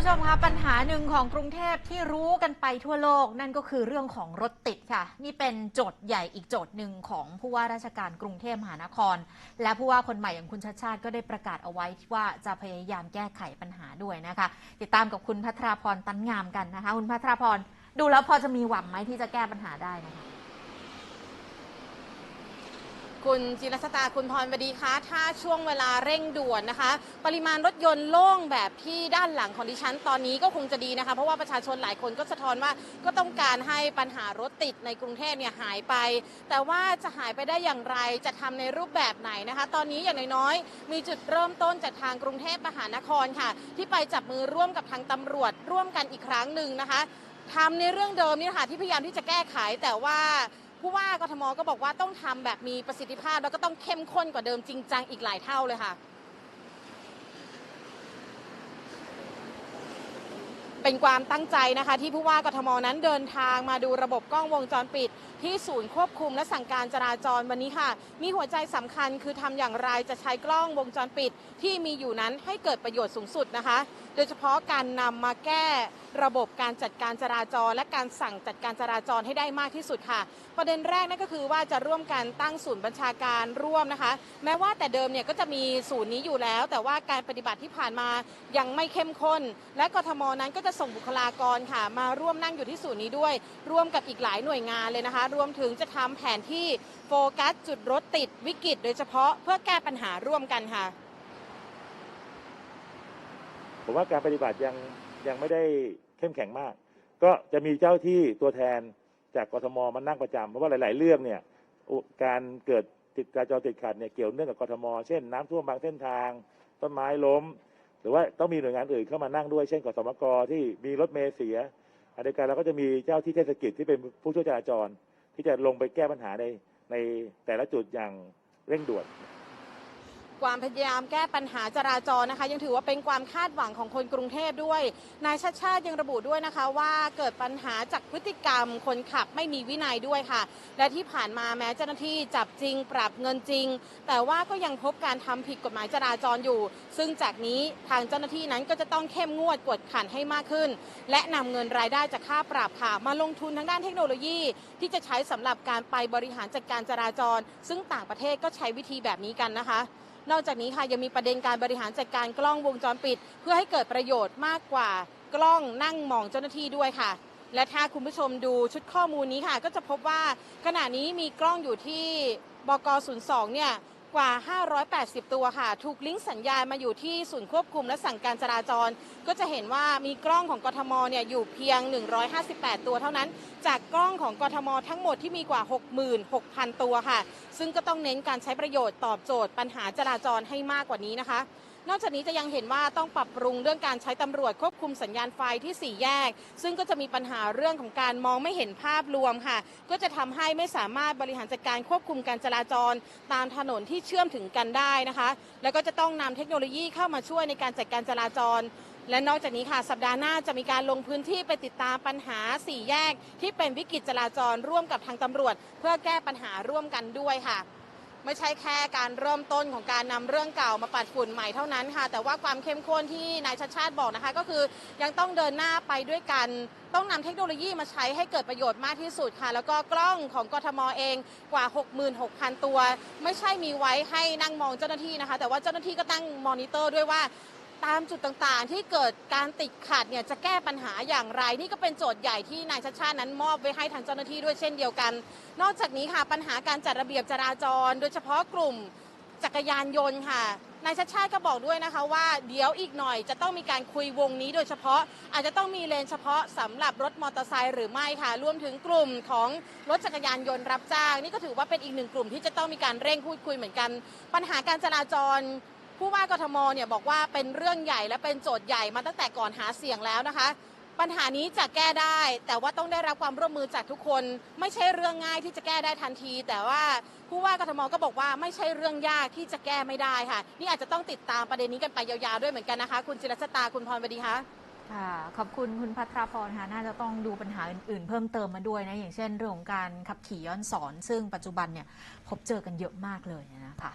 ผู้ชมคะปัญหาหนึ่งของกรุงเทพที่รู้กันไปทั่วโลก นั่นก็คือเรื่องของรถติดค่ะ นี่เป็นโจทย์ใหญ่อีกโจทย์หนึ่งของผู้ว่าราชการกรุงเทพมหานคร และผู้ว่าคนใหม่อย่างคุณชัดชาติก็ได้ประกาศเอาไว้ว่าจะพยายามแก้ไขปัญหาด้วยนะคะ ติดตามกับคุณพัทราพรตันงามกันนะคะ คุณพัทราพรดูแล้วพอจะมีหวังไหมที่จะแก้ปัญหาได้นะคะ คุณจิรสตาคุณพรบดีคะถ้าช่วงเวลาเร่งด่วนนะคะ ปริมาณรถยนต์โล่งแบบที่ด้านหลังของดิฉันตอนนี้ก็คงจะดีนะคะ เพราะว่าประชาชนหลายคนก็สะท้อนว่าก็ต้องการให้ปัญหารถติดในกรุงเทพเนี่ยหายไป แต่ว่าจะหายไปได้อย่างไรจะทำในรูปแบบไหนนะคะ ตอนนี้อย่างน้อยๆมีจุดเริ่มต้นจากทางกรุงเทพมหานครค่ะ ที่ไปจับมือร่วมกับทางตำรวจร่วมกันอีกครั้งหนึ่งนะคะทำในเรื่องเดิมนี่ค่ะที่พยายามที่จะแก้ไขแต่ว่า ผู้ว่ากทมก็บอกว่าต้องทำแบบมีประสิทธิภาพ แล้วก็ต้องเข้มข้นกว่าเดิมจริงจังอีกหลายเท่าเลยค่ะ เป็นความตั้งใจนะคะ ที่ผู้ว่ากทมนั้นเดินทางมาดูระบบกล้องวงจรปิด ที่ศูนย์ควบคุมและสั่งการจราจรวันนี้ค่ะ มีหัวใจสำคัญคือทำอย่างไรจะใช้กล้องวงจรปิด ที่มีอยู่นั้นให้เกิดประโยชน์สูงสุดนะคะ โดยเฉพาะการนำมาแก้ระบบการจัดการจราจร และการสั่งจัดการจราจรให้ได้มากที่สุดค่ะ ประเด็นแรกนั่นก็คือว่าจะร่วมกันตั้งศูนย์บัญชาการร่วมนะคะ แม้ว่าแต่เดิมเนี่ยก็จะมีศูนย์นี้อยู่แล้ว แต่ว่าการปฏิบัติที่ผ่านมายังไม่เข้มข้น และกทมนั้นก็จะส่งบุคลากรค่ะ มาร่วมนั่งอยู่ที่ศูนย์นี้ด้วย ร่วมกับอีกหลายหน่วยงานเลยนะคะ รวมถึงจะทำแผนที่โฟกัสจุดรถติดวิกฤต โดยเฉพาะเพื่อแก้ปัญหาร่วมกันค่ะผมว่าการปฏิบัติยัง ยังไม่ได้เข้มแข็งมาก ก็จะมีเจ้าที่ตัวแทนจากกทมมานั่งประจำเพราะว่าหลาย ๆ เรื่องเนี่ยการเกิดติดการจราจรติดขัดเนี่ยเกี่ยวเนื่องกับกทม เช่นน้ำท่วมบางเส้นทาง ต้นไม้ล้ม หรือว่าต้องมีหน่วยงานอื่นเข้ามานั่งด้วย เช่นกสมกที่มีรถเมล์เสียอันเดียวกันเราก็จะมีเจ้าที่เทศกิจที่เป็นผู้ช่วยจราจร ที่จะลงไปแก้ปัญหาในในแต่ละจุดอย่างเร่งด่วน ความพยายามแก้ปัญหาจราจรนะคะ ยังถือว่าเป็นความคาดหวังของคนกรุงเทพด้วย นายชาติชาติยังระบุด้วยนะคะ ว่าเกิดปัญหาจากพฤติกรรม คนขับไม่มีวินัยด้วยค่ะ และที่ผ่านมาแม้เจ้าหน้าที่จับจริง ปรับเงินจริง แต่ว่าก็ยังพบการทำผิดกฎหมายจราจรอยู่ ซึ่งจากนี้ทางเจ้าหน้าที่นั้นก็จะต้องเข้มงวดกวดขันให้มากขึ้น และนำเงินรายได้จากค่าปรับค่ะ มาลงทุนทางด้านเทคโนโลยี ที่จะใช้สำหรับการไปบริหารจัดการจราจร ซึ่งต่างประเทศก็ใช้วิธีแบบนี้กันนะคะ นอกจากนี้ค่ะยังมีประเด็นการบริหารจัดการกล้องวงจรปิด เพื่อให้เกิดประโยชน์มากกว่ากล้องนั่งมองเจ้าหน้าที่ด้วยค่ะ และถ้าคุณผู้ชมดูชุดข้อมูลนี้ค่ะ ก็จะพบว่าขณะนี้มีกล้องอยู่ที่บก02เนี่ย กว่า 580 ตัวค่ะ ถูกลิงก์สัญญาณมาอยู่ที่ศูนย์ควบคุมและสั่งการจราจร ก็จะเห็นว่ามีกล้องของกทมเนี่ยอยู่เพียง 158 ตัวเท่านั้น จากกล้องของกทมทั้งหมดที่มีกว่า 66,000 ตัวค่ะ ซึ่งก็ต้องเน้นการใช้ประโยชน์ตอบโจทย์ปัญหาจราจรให้มากกว่านี้นะคะ นอกจากนี้จะยังเห็นว่าต้องปรับปรุงเรื่องการใช้ตำรวจควบคุมสัญญาณไฟที่สี่แยก ซึ่งก็จะมีปัญหาเรื่องของการมองไม่เห็นภาพรวมค่ะ ก็จะทำให้ไม่สามารถบริหารจัดการควบคุมการจราจร ตามถนนที่เชื่อมถึงกันได้นะคะ แล้วก็จะต้องนำเทคโนโลยีเข้ามาช่วยในการจัดการจราจรและนอกจากนี้ค่ะ สัปดาห์หน้าจะมีการลงพื้นที่ไปติดตามปัญหาสี่แยก ที่เป็นวิกฤตจราจรร่วมกับทางตำรวจ เพื่อแก้ปัญหาร่วมกันด้วยค่ะ ไม่ใช่แค่การเริ่มต้นของการนำเรื่องเก่ามาปัดฝุ่นใหม่เท่านั้นค่ะ แต่ว่าความเข้มข้นที่นายชัดชาติบอกนะคะ ก็คือยังต้องเดินหน้าไปด้วยกัน ต้องนำเทคโนโลยีมาใช้ให้เกิดประโยชน์มากที่สุดค่ะ แล้วก็กล้องของกทมเองกว่า 66,000 ตัว ไม่ใช่มีไว้ให้นั่งมองเจ้าหน้าที่นะคะ แต่ว่าเจ้าหน้าที่ก็ตั้งมอนิเตอร์ด้วยว่า ตามจุดต่างๆ ที่เกิดการติดขัดเนี่ยจะแก้ปัญหาอย่างไร นี่ก็เป็นโจทย์ใหญ่ที่นายชัดชาตินั้นมอบไว้ให้ทางเจ้าหน้าที่ด้วยเช่นเดียวกัน นอกจากนี้ค่ะปัญหาการจัดระเบียบจราจร โดยเฉพาะกลุ่มจักรยานยนต์ค่ะนายชัดชาติก็บอกด้วยนะคะว่าเดี๋ยวอีกหน่อยจะต้องมีการคุยวงนี้โดยเฉพาะอาจจะต้องมีเลนเฉพาะสำหรับรถมอเตอร์ไซค์หรือไม่ค่ะรวมถึงกลุ่มของรถจักรยานยนต์รับจ้าง นี่ก็ถือว่าเป็นอีกหนึ่งกลุ่มที่จะต้องมีการเร่งพูดคุยเหมือนกัน ปัญหาการจราจร ผู้ว่ากทมเนี่ยบอกว่าเป็นเรื่องใหญ่และเป็นโจทย์ใหญ่มาตั้งแต่ก่อนหาเสียงแล้วนะคะ ปัญหานี้จะแก้ได้ แต่ว่าต้องได้รับความร่วมมือจากทุกคน ไม่ใช่เรื่องง่ายที่จะแก้ได้ทันที แต่ว่าผู้ว่ากทมก็บอกว่าไม่ใช่เรื่องยากที่จะแก้ไม่ได้ค่ะ นี่อาจจะต้องติดตามประเด็นนี้กันไปยาวๆด้วยเหมือนกันนะคะ คุณจิรชตาคุณพรบดีคะค่ะขอบคุณคุณพัทราพรค่ะน่าจะต้องดูปัญหาอื่นๆ เพิ่มเติมมาด้วยนะ อย่างเช่นเรื่องของการขับขี่ย้อนสอน ซึ่งปัจจุบันเนี่ยพบเจอกันเยอะมากเลยนะคะ